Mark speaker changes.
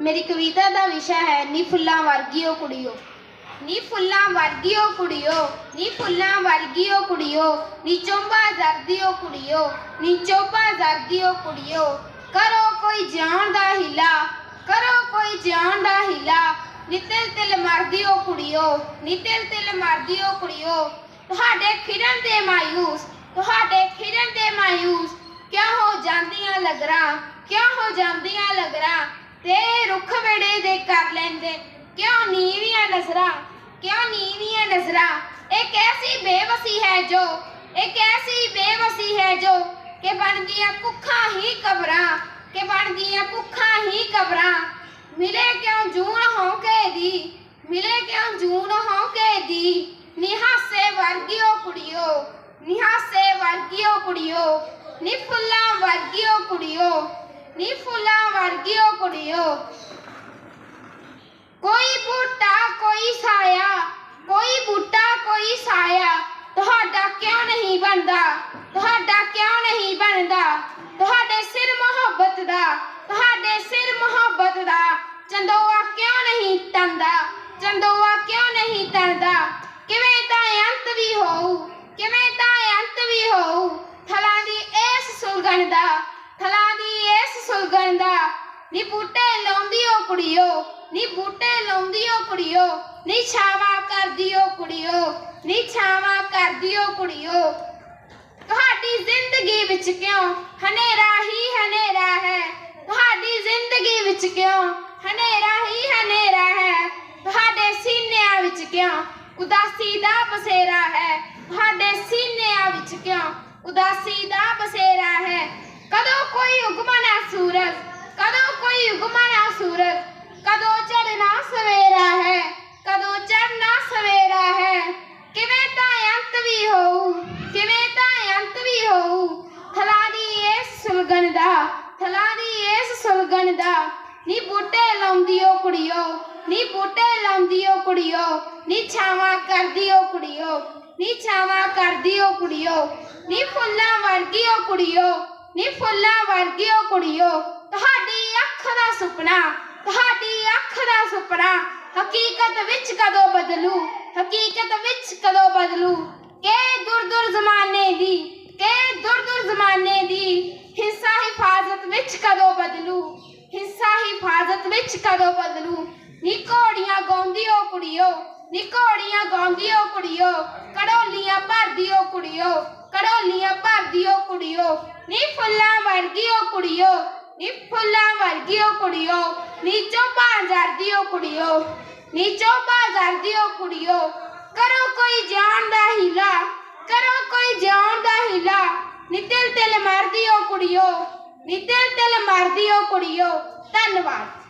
Speaker 1: ਮੇਰੀ ਕਵਿਤਾ ਦਾ ਵਿਸ਼ਾ ਹੈ, ਨੀ ਫੁੱਲਾਂ ਵਰਗੀਓ ਕੁੜੀਓ। ਨੀ ਫੁੱਲਾਂ ਵਰਗੀਓ ਕੁੜੀਓ, ਨੀ ਫੁੱਲਾਂ ਵਰਗੀਓ ਕੁੜੀਓ, ਨੀ ਚੋਬਾ ਜ਼ਰਦੀਓ ਕੁੜੀਓ, ਨੀ ਚੋਬਾ ਜ਼ਰਦੀਓ ਕੁੜੀਓ। ਕਰੋ ਕੋਈ ਜਾਣ ਦਾ ਹਿਲਾ, ਕਰੋ ਕੋਈ ਜਾਣ ਦਾ ਹਿਲਾ। ਨੀ ਤਿਲ ਤਿਲ ਮਰਦੀਓ ਕੁੜੀਓ, ਨੀ ਤਿਲ ਤਿਲ ਮਰਦੀਓ ਕੁੜੀਓ। ਤੁਹਾਡੇ ਖਿੜਨ ਦੇ ਮਾਯੂਸ, ਤੁਹਾਡੇ ਖਿੜਨ ਦੇ ਮਾਯੂਸ, ਕਿਉਂ ਹੋ ਜਾਂਦੀਆਂ ਲਗਰਾਂ, ਕਿਉਂ ਹੋ ਜਾਂਦੀ ਤੇ ਰੁੱਖ ਵੇੜੇ ਦੇ ਕਰ ਲੈਂਦੇ। ਕਿਉਂ ਨੀਵੀਆਂ ਨਜ਼ਰਾਂ? ਕਿਉਂ ਨੀਵੀਆਂ ਨਜ਼ਰਾਂ? ਇਹ ਕੈਸੀ ਬੇਵਸੀ ਹੈ ਜੋ? ਇਹ ਕੈਸੀ ਬੇਵਸੀ ਹੈ ਜੋ? ਕਿ ਬਣਦੀਆਂ ਕੁੱਖਾਂ ਹੀ ਕਬਰਾਂ, ਕਿ ਬਣਦੀਆਂ ਕੁੱਖਾਂ ਹੀ ਕਬਰਾਂ। ਮਿਲੇ ਕਿਉਂ ਜੂਨ ਹੌਕੇ ਦੀ? ਮਿਲੇ ਕਿਉਂ ਜੂਨ ਹੌਕੇ ਦੀ? ਨਿਹਾਸੇ ਵਰਗਿਓ ਕੁੜੀਓ, ਨਿਹਾਸੇ ਵਰਗਿਓ ਕੁੜੀਓ, ਨੀ ਫੁੱਲਾਂ ਵਰਗਿਓ ਕੁੜੀਓ। ਨੀ ਫੁੱਲਾਂ ਵਰਗਿਓ ਕੁੜੀਓ ਕੋਈ ਬੂਟਾ ਕੋਈ ਸਾਇਆ ਕੋਈ ਬੂਟਾ ਕੋਈ ਸਾਇਆ ਤੁਹਾਡਾ ਕਿਉਂ ਨਹੀਂ ਬਣਦਾ ਤੁਹਾਡਾ ਕਿਉਂ ਨਹੀਂ ਬਣਦਾ ਤੁਹਾਡੇ ਸਿਰ ਮੁਹੱਬਤ ਦਾ ਤੁਹਾਡੇ ਸਿਰ ਮੁਹੱਬਤ ਦਾ ਚੰਦੋਆ ਕਿਉਂ ਨਹੀਂ ਤੰਦਾ ਚੰਦੋਆ ਕਿਉਂ ਨਹੀਂ ਤੰਦਾ ਕਿਵੇਂ ਤਾਂ ਅੰਤ ਵੀ ਹੋਊ ਕਿਵੇਂ ਤਾਂ ਅੰਤ ਵੀ ਹੋਊ ਥਲਾਂ ਦੀ ਇਸ ਸੁਲਗਣ ਦਾ ਥਲਾਂ ਦੀ ਇਸ ਸੁਲਗਣ ਦਾ ਨੀ ਬੂਟੇ ਲਾਉਂਦੀ ਓ ਕੁੜੀਓ, ਨੀ ਬੂਟੇ ਲਾਉਂਦੀ ਓ ਕੁੜੀਓ, ਨੀ ਛਾਵਾਂ ਕਰਦੀ ਓ ਕੁੜੀਓ, ਨੀ ਛਾਵਾਂ ਕਰਦੀ ਓ ਕੁੜੀਓ। ਤੁਹਾਡੀ ਜ਼ਿੰਦਗੀ ਵਿੱਚ ਕਿਉਂ ਹਨੇਰਾ ਹੀ ਹਨੇਰਾ ਹੈ? ਤੁਹਾਡੀ ਜ਼ਿੰਦਗੀ ਵਿੱਚ ਕਿਉਂ ਹਨੇਰਾ ਹੀ ਹਨੇਰਾ ਹੈ? ਤੁਹਾਡੇ ਸੀਨਿਆਂ ਵਿੱਚ ਕਿਉਂ ਉਦਾਸੀ ਦਾ ਬਸੇਰਾ ਹੈ? ਤੁਹਾਡੇ ਸੀਨਿਆਂ ਵਿੱਚ ਕਿਉਂ ਉਦਾਸੀ ਦਾ ਬਸੇਰਾ ਹੈ? ਕਦੋਂ ਕੋਈ ਉਗਮਣਾ ਸੂਰਜ ਕਦੋਂ ਕੋਈ ਉਗਮਣਾ ਸੂਰਜ ਕਦੋਂ ਚੜਨਾ ਸਵੇਰਾ ਹੈ ਕਦੋਂ ਚੜਨਾ ਸਵੇਰਾ ਹੈ ਕਿਵੇਂ ਤਾਂ ਅੰਤ ਵੀ ਹੋਊ ਕਿਵੇਂ ਤਾਂ ਅੰਤ ਵੀ ਹੋਊ ਥਲਾਂ ਦੀ ਇਸ ਸੁਲਗਣ ਦਾ ਥਲਾਂ ਦੀ ਇਸ ਦਾ ਨੀ ਬੂਟੇ ਲਾਉਂਦੀ ਓ ਕੁੜੀਓ, ਨੀ ਬੂਟੇ ਲਾਉਂਦੀ ਓ ਕੁੜੀਓ, ਨੀ ਛਾਵਾਂ ਕਰਦੀ ਓ ਕੁੜੀਓ, ਨੀ ਛਾਵਾਂ ਕਰਦੀ ਓ ਕੁੜੀਓ, ਨੀ ਫੁੱਲਾਂ ਵਰਗੀ ਓ ਕੁੜੀਓ, ਨੀ ਫੁੱਲਾਂ ਵਰਗੀ ਓ ਕੁੜੀਓ। ਤੁਹਾਡੀ ਅੱਖ ਦਾ ਸੁਪਨਾ, ਤੁਹਾਡੀ ਅੱਖ ਦਾ ਸੁਪਨਾ ਹਕੀਕਤ ਵਿੱਚ ਕਦੋਂ ਬਦਲੂ? ਹਕੀਕਤ ਵਿੱਚ ਕਦੋਂ ਬਦਲੂ? ਕੇ ਦੁਰ ਦੁਰ ਜ਼ਮਾਨੇ ਦੀ, ਕੇ ਦੁਰ ਦੁਰ ਜ਼ਮਾਨੇ ਦੀ ਹਿੱਸਾ, ਹਿਫਾਜ਼ਤ ਵਿੱਚ ਕਦੋਂ ਬਦਲੂ? ਵਿੱਚ ਕਦੋਂ ਬਦਲੂ। ਨੀ ਘੋੜੀਆਂ ਗਾਉਂਦੀ ਓ ਕੁੜੀਓ, ਨੀ ਘੋੜੀਆਂ ਗਾਉਂਦੀ ਓ ਕੁੜੀਓ ਕੜੋਲੀਆਂ ਭਰਦੀ ਓ ਕੁੜੀਓ ਕੜੋਲੀਆਂ ਭਰਦੀ ਓ ਕੁੜੀਓ, ਨੀ ਫੁੱਲਾਂ ਵਰਗੀ ਓ ਕੁੜੀਓ, ਨੀ ਫੁੱਲਾਂ ਵਰਗੀ ਓ ਕੁੜੀਓ ਨੀ ਚੋਪਾ ਜਰਦੀ ਓ ਕੁੜੀਓ ਨੀ ਚੋਪਾ ਜਰਦੀ ਓ ਕੁੜੀਓ, ਕਰੋ ਕੋਈ ਜਾਣ ਦਾ ਹੀਲਾ, ਕਰੋ ਕੋਈ ਜਾਣ ਦਾ ਹੀਲਾ, ਨੀ ਤਿਲ ਤਿਲ ਮਰਦੀ ਓ ਕੁੜੀਓ, ਨੀ ਤਿਲ ਤਿਲ ਮਰਦੀ ਓ ਕੁੜੀਓ, ਧੰਨਵਾਦ।